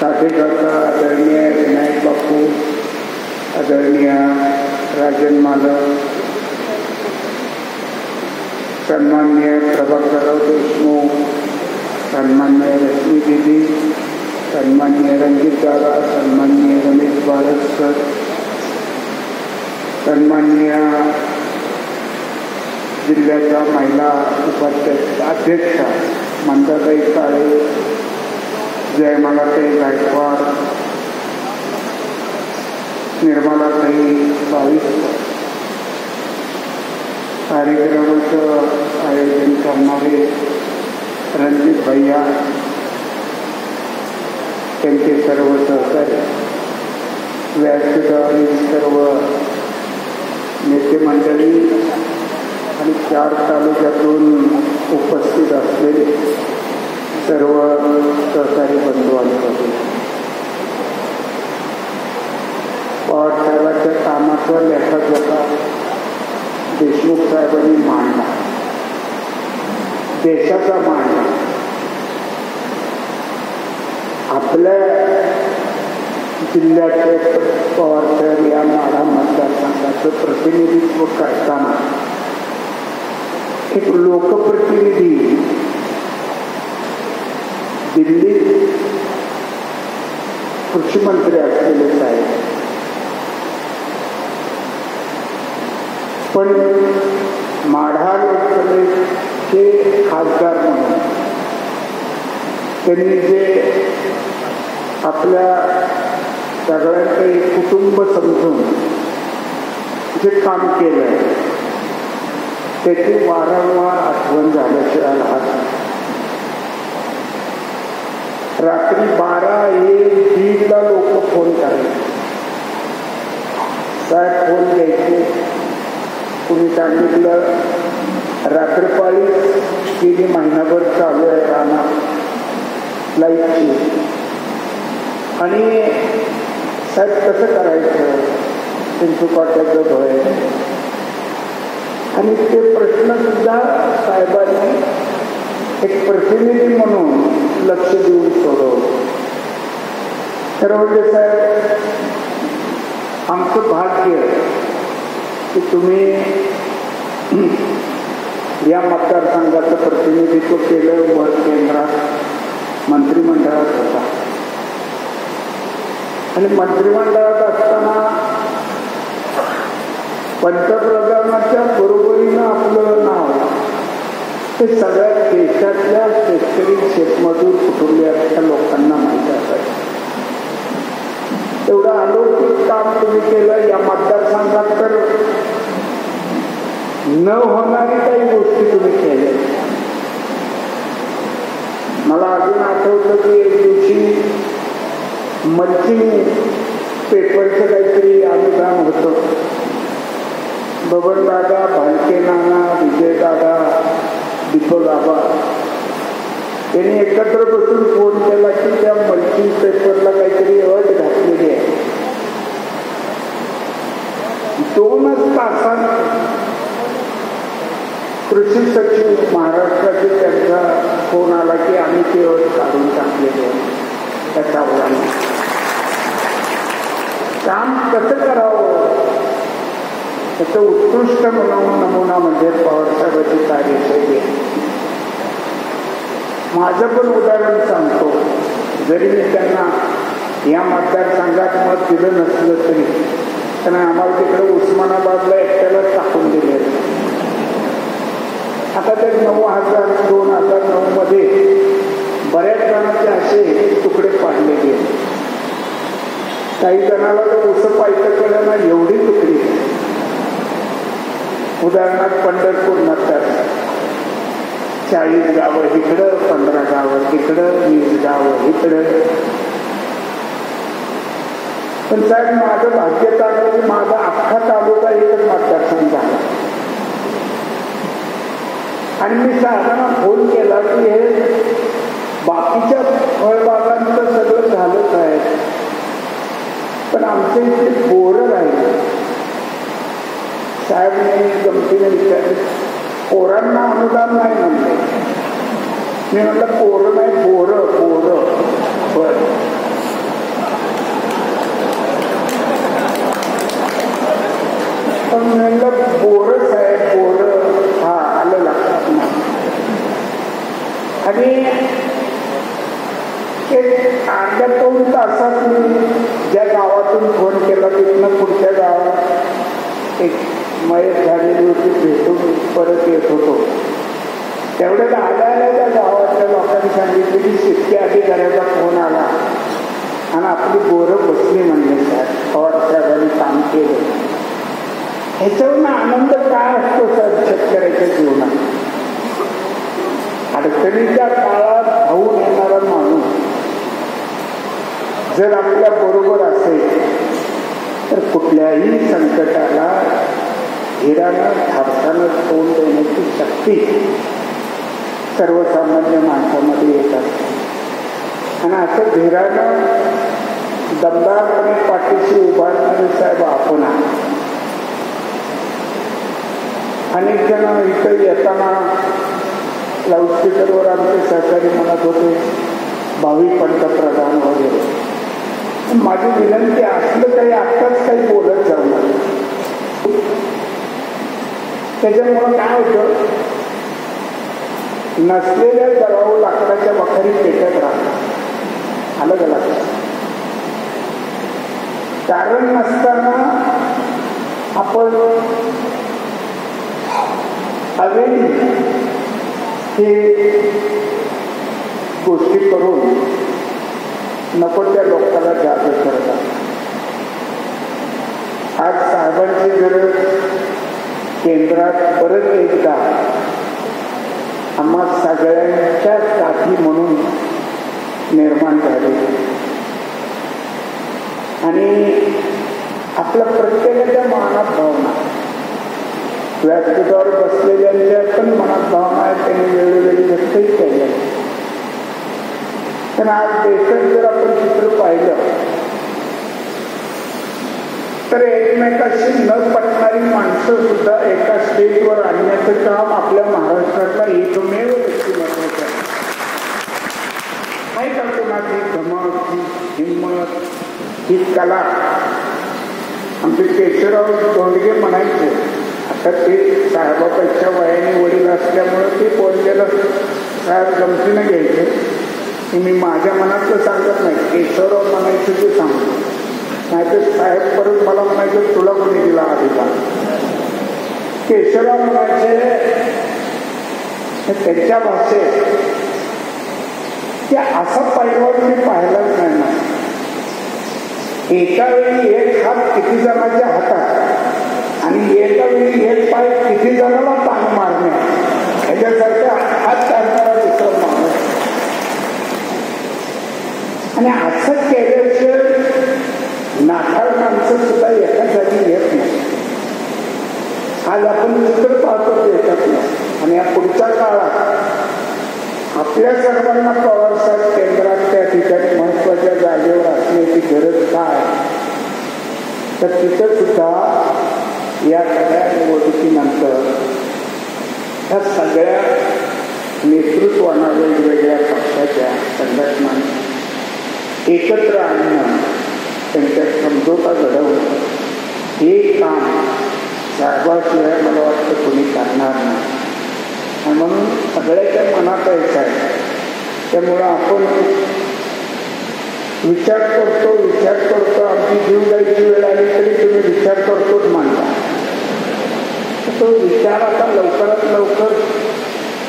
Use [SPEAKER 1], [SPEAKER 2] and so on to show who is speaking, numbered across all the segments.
[SPEAKER 1] साथीकर्ता आदरणीय विनायक बापू, आदरणीय राजन माधव, सन्मान्य प्रभाकर देशमुख, सन्मान्य रश्मि दीदी, सन्मान्य रंजित दादा, सन्मान्य रमेश बालक सर, सन्मान्य जिल्ह्याच्या महिला उपाध्यक्ष, अध्यक्ष मंदाताई काळे जयमालाताई गायकवाड. निर्मलाताई बावीस. कार्यक्रमाचं आयोजन करणारे रणजित भैया. त्यांचे सर्व सहकार्य व्यासपीठावरील सर्व नेते मंडळी आणि चार तालुक्यातून उपस्थित असलेले सर्व सहकारी बंधू पवार पवारसाहेबांच्या कामाचा लेखाजोखा देशमुख साहेबांनी मांडला. देशाचा मांडला. आपल्या जिल्ह्याचे पवारसाहेब या माढा मतदारसंघाचं प्रतिनिधित्व करताना एक लोकप्रतिनिधी दिल्लीत कृषी मंत्री असलेले साहेब. पण माढा लोकसभेचे खासदार म्हणून त्यांनी जे आपल्या सगळ्यांचं कुटुंब समजून जे काम केलं त्याची वारंवार आठवण झाल्याशिवाय राहत रात्री बारा एक दीडला लोक फोन करायचे. साहेब फोन घ्यायचे. कुणी सांगितलं रात्रपाळी गेली महिनाभर चालू आहे राहणार. लाईटची आणि साहेब कसं करायचं? चिंचुकाट्याचं भय आणि ते प्रश्न सुद्धा साहेबांनी एक प्रतिनिधी म्हणून लक्ष देऊन सोडवलं तर म्हणजे साहेब आमचं भाग्य की तुम्ही या मतदारसंघाचं प्रतिनिधित्व केलं वर केंद्रात मंत्रिमंडळात होता. आणि मंत्रिमंडळात असताना पंतप्रधानाच्या बरोबरीनं आपलं नाव ते सगळ्या देशातल्या शेतकरी शेतमजूर कुटुंबियाच्या लोकांना माहीत असायचं एवढं अलौकिक काम तुम्ही केलं या मतदारसंघात तर न होणारी काही गोष्टी तुम्ही केल्या. मला अजून आठवतं की एक दिवशी मल्चिंग पेपरचं काहीतरी अनुदान होतं. बबन दादा भालके नाना विजय दादा दीपक आबा त्यांनी एकत्र बसून फोन केला की त्या मल्टी पेपरला काहीतरी अट घातलेली आहे. दोनच तासात कृषी सचिव महाराष्ट्राचे त्यांचा फोन आला की आम्ही ते अट काढून टाकलेले आहे. त्याच्या काम कसं करावं? त्याचं उत्कृष्ट म्हणून नमुना म्हणजे पवारसाहेबांची माझं पण उदाहरण सांगतो. जरी मी त्यांना या मतदारसंघात मत दिलं नसलं तरी त्यांना आम्हाला तिकडे उस्मानाबादला एकट्याला टाकून दिले. आता ते नऊ हजार दोन हजार नऊ मध्ये बऱ्याच जणांचे असे तुकडे पाडले गेले. काही जणाला तर उसं पाहिजे कळलं एवढी तुकडी. उदाहरणार्थ पंढरपूर मतदार चाळीस गावं इकडं पंधरा गावं तिकडं वीस गावं इकडं. पण साहेब माझं भाग्य चांगलं की माझा अख्खा तालुका एकच मतदारसंघ झाला. आणि मी साधारण फोन केला की हे बाकीच्या फळबागांचं सगळं झालंच आहे. पण आमचे इथे पोरं राहिले. साहेबने गमतीने विचारले पोरांना अनुदान नाही म्हणले. मी म्हटलं पोर नाही बोर पोर. बर पण म्हणलं बोरच आहे बोर हा आलं लागतात आणि एक अर्ध्या दोन तासात मी ज्या गावातून फोन केला तिथनं पुढच्या गावात एक मयत झालेली होती भेटून परत येत होतो. तेवढं आल्याला त्या गावातल्या लोकांनी सांगितले की शेतकी अधिकाऱ्याचा फोन आला. आणि आपली बोरं बसली म्हणले साहेब पवार साहेबांनी काम केलं. ह्याच्यावरून आनंद काय असतो सर शेतकऱ्याच्या जीवनात? अडचणीच्या काळात धावून येणारा माणूस जर आपल्या बरोबर असेल तर कुठल्याही संकटाला हिरानं धाडसानं तोंड देण्याची शक्ती सर्वसामान्य माणसामध्ये येत असते आणि असं धीरानं दमदारपणे पाठीशी उभारणारे साहेब आपण अनेक जण इथं येताना लाऊडस्पीकरवर आमचे सहकारी म्हणत होते भावी पंतप्रधान वगैरे. माझी विनंती असलं काही आत्ताच काही बोलत त्याच्यामुळं काय होतं? नसलेल्या दराव लाकडाच्या वखारी पेटत राहतात. आलं का कारण नसताना आपण अवेळी हे गोष्टी करून नको त्या लोकांना जागृत करतात आज साहेबांची गरज केंद्रात परत एकदा आम्हा सगळ्यांच्या साथी म्हणून निर्माण झाले. आणि आपल्या प्रत्येकाच्या मनात भावना. व्यासपीठावर बसलेल्यांच्या पण मनात भावना आहेत त्यांनी वेळोवेळी व्यक्तही केल्या. पण आज देशात जर आपण चित्र पाहिलं तर एकमेकाशी न पटणारी माणसं सुद्धा एका स्टेजवर आणण्याचं काम आपल्या महाराष्ट्रातला एकमेव व्यक्तिमत्वाचं आहे. माहीत आहे कोणाची धमक ही हिंमत ही कला. आमचे केशवराव धोंडगे म्हणायचे आता ते साहेबापेक्षा वयाने वडील असल्यामुळं ते बोललेलं साहेब गमतीनं घ्यायचे. की मी माझ्या मनातलं सांगत नाही केशवराव म्हणायचं ते सांगतो नाहीतर साहेब परत मला म्हणायचं तुला कोणी दिला अधिकार केशवराव म्हणायचे त्यांच्या भाषेत की असा पैलवान मी पाहिलाच नाही ना. एका वेळी एक हात किती जणांच्या हातात आणि एका वेळी एक पाय किती जणांना ताण मारणे. ह्याच्यासारखा हात करणारा दुसरा माणूस. आणि असं केलं नाठाळ सुद्धा एका जागी येत नाही आज आपण चित्र पाहतो नाही आणि या पुढच्या काळात आपल्या सर्वांना पवारसाहेब केंद्रात त्या ठिकाणी महत्त्वाच्या जागेवर असण्याची गरज काय तर तिथं सुद्धा या सगळ्या निवडणुकीनंतर ह्या सगळ्या नेतृत्वाना वेगवेगळ्या पक्षाच्या संघटनांना एकत्र आणणं. त्यांच्यात समजोता घडवणं हे काम साहेबाशिवाय मला वाटतं कोणी करणार नाही. आणि म्हणून सगळ्याच्या मनात यायचं आहे. त्यामुळं आपण विचार करतो विचार करतो आमची जीव जायची वेळ आली तरी तुम्ही विचार करतोच मानता तो विचार आता लवकरात लवकर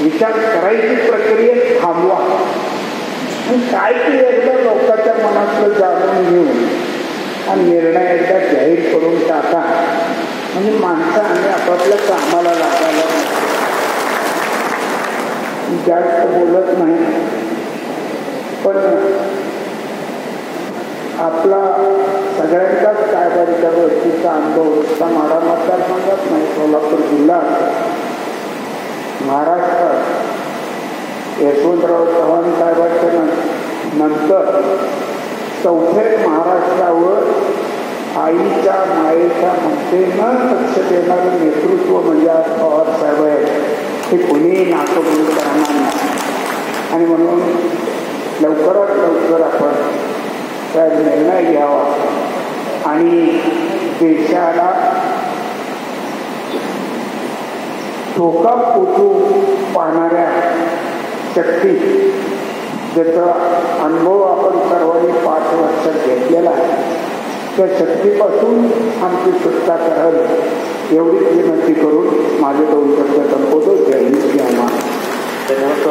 [SPEAKER 1] विचार करायची प्रक्रिया थांबवा. काय ते एकदा लोकांच्या मनातलं जाणून घेऊन हा निर्णय एकदा जाहीर करून टाका. म्हणजे माणसं आणि आपापल्या कामाला लागायला जास्त बोलत नाही. पण आपला सगळ्यांचाच कारभारीच्या गोष्टीचा अनुभव नुसता माडा मतदारसंघात नाही सोलापूर जिल्हा महाराष्ट्रात यशवंतराव चव्हाण साहेबांच्या नंतर चौथे महाराष्ट्रावर आईच्या मायेच्या ममतेनं लक्ष देणारं नेतृत्व म्हणजे आज पवार साहेब आहे हे कुणीही नाकबूल करणार नाही. आणि म्हणून लवकरात लवकर आपण त्या निर्णय घ्यावा. आणि देशाला धोका पोचू पाहणाऱ्या शक्ती ज्याचा अनुभव आपण सर्वांनी पाच वर्षात घेतलेला आहे त्या शक्तीपासून आमची सुटका करावी एवढीच विनंती करून माझे दोन शब्द संपवतो. जय हिंद जय महाराष्ट्र